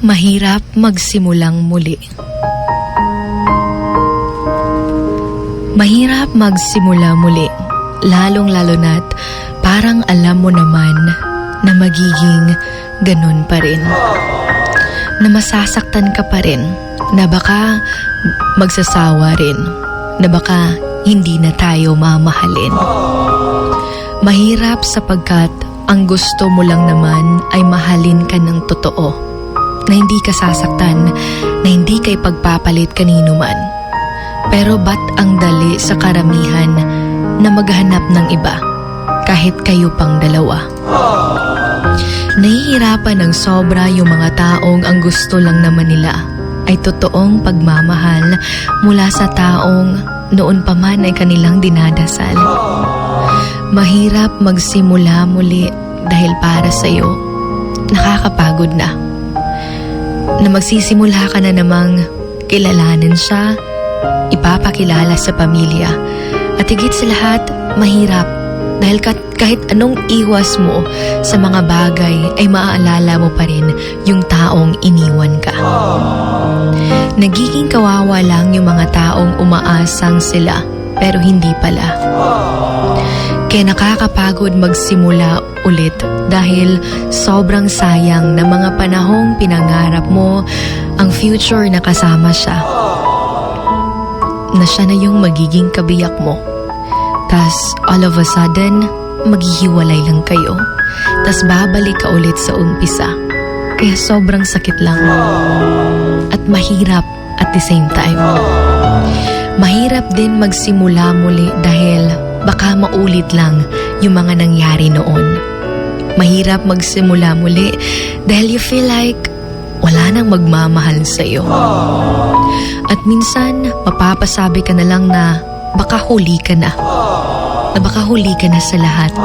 Mahirap magsimulang muli. Mahirap magsimula muli, lalong-lalo na't parang alam mo naman na magiging ganun pa rin. Na masasaktan ka pa rin, na baka magsasawa rin, na baka hindi na tayo mamahalin. Mahirap sapagkat ang gusto mo lang naman ay mahalin ka ng totoo. Na hindi ka sasaktan, na hindi ka ipagpapalit kanino man. Pero ba't ang dali sa karamihan na maghanap ng iba kahit kayo pang dalawa? Nahihirapan ng sobra yung mga taong ang gusto lang naman nila ay totoong pagmamahal mula sa taong noon pa man ay kanilang dinadasal. Mahirap magsimula muli dahil para sa'yo, nakakapagod na. Na magsisimula ka na namang kilalanin siya, ipapakilala sa pamilya, at higit sa lahat, mahirap dahil ka- kahit anong iwas mo sa mga bagay ay maaalala mo pa rin yung taong iniwan ka. Nagiging kawawa lang yung mga taong umaasang sila pero hindi pala. Kaya nakakapagod magsimula ulit dahil sobrang sayang na mga panahong pinangarap mo ang future na kasama siya. Na siya na yung magiging kabiyak mo. Tas all of a sudden, maghihiwalay lang kayo. Tas babalik ka ulit sa umpisa. Kaya sobrang sakit lang. At mahirap at the same time. Mahirap din magsimula muli dahil baka maulit lang yung mga nangyari noon. Mahirap magsimula muli dahil you feel like wala nang magmamahal sa'yo. At minsan, mapapasabi ka na lang na baka huli ka na. Na baka huli ka na sa lahat.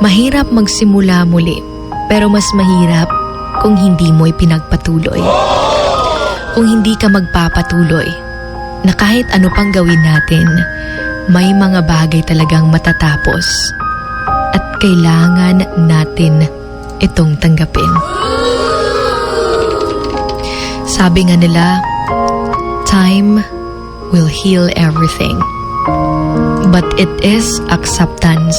Mahirap magsimula muli, pero mas mahirap kung hindi mo ipinagpatuloy. Kung hindi ka magpapatuloy, na kahit ano pang gawin natin, may mga bagay talagang matatapos. Kailangan natin itong tanggapin. Sabi nga nila, time will heal everything. But it is acceptance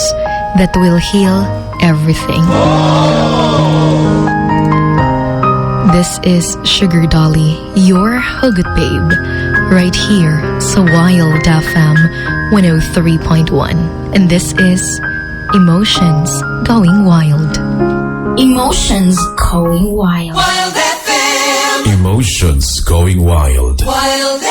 that will heal everything. This is Sugar Dolly, your Hugot Babe, right here sa Wild FM 103.1. And this is Emotions Going Wild. Emotions going wild. Wild FM. Emotions going wild. Wild